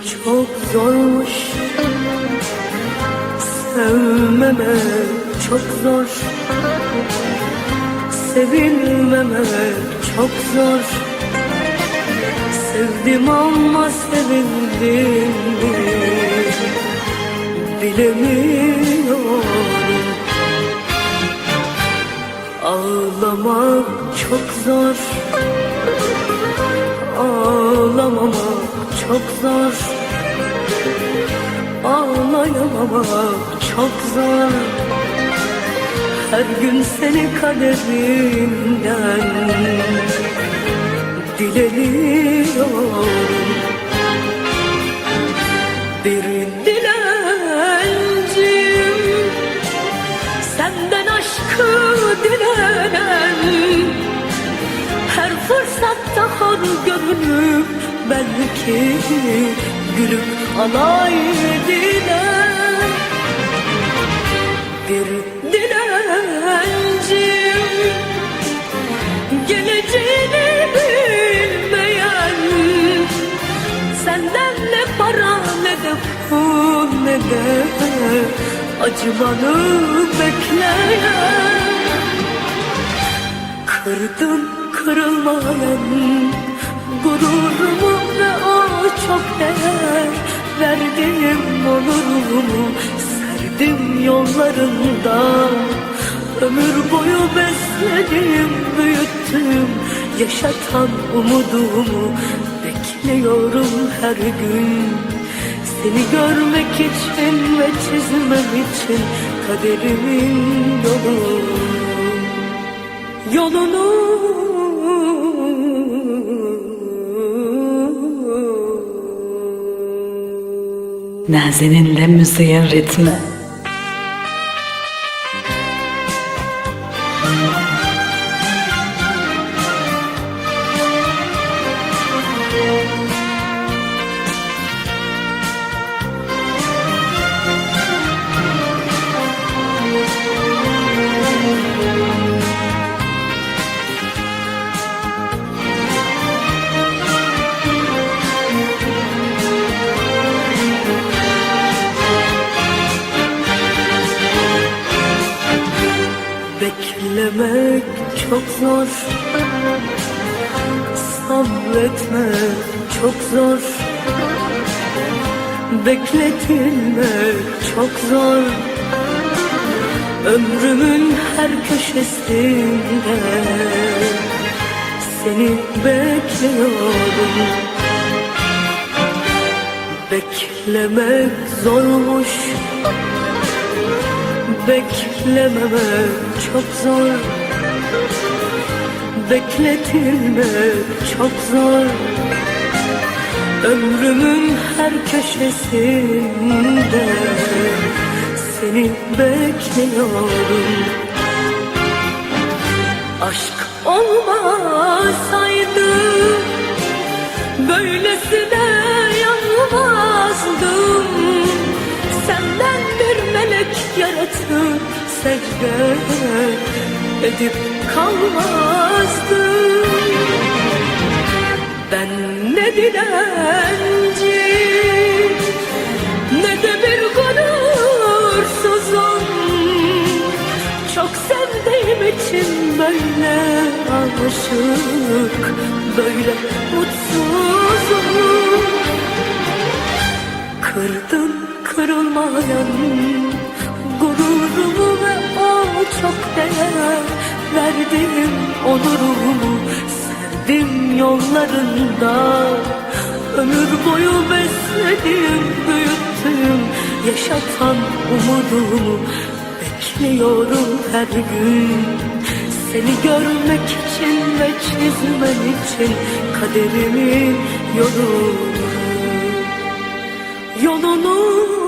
çok zormuş. Sevmeme çok zor. Sevilmeme çok zor. Sevdim ama sevildim Bilemiyorum. Ağlamak çok zor. Çok zor. Ağlayamamak çok zor. Her gün seni kaderinden Dileniyorum. Bir dilencim Senden aşkı dilenen Her fırsatta hor görünüp Belki gülüp alay diler Bir dilencim Geleceğini bilmeyen Senden ne para ne de pul ne de acımanı bekleyen. Kırdın kırılmayan gururumu ve o çok değer. Verdim onurumu serdim yollarında. Ömür boyu besledim büyüttüm Yaşatan umudumu bekliyorum her gün. Seni görmek için ve çizmem için kaderimin yolu. Yolunu Nazeninle müziğin ritmi. Beklemek çok zor. Sabretmek çok zor. Bekletilmek çok zor. Ömrümün her köşesinde Seni bekliyorum Beklemek zormuş Beklememek çok zor. Bekletilmek çok zor. Ömrümün her köşesinde Seni bekliyorum Aşk olmasaydı Böylesine yanmazdım yaratıp secde edip kalmazdım Ben ne dilenci ne de bir gunursuzum Çok sevdiğim için böyle aşık, böyle mutsuzum. Kırdın kırılmayan çok değer Verdim onurumu serdim yollarında. Ömür boyu besledim büyüttüm yaşatan umudumu Bekliyorum her gün. Seni görmek için ve çizmen için kaderimin yolunu Yolunu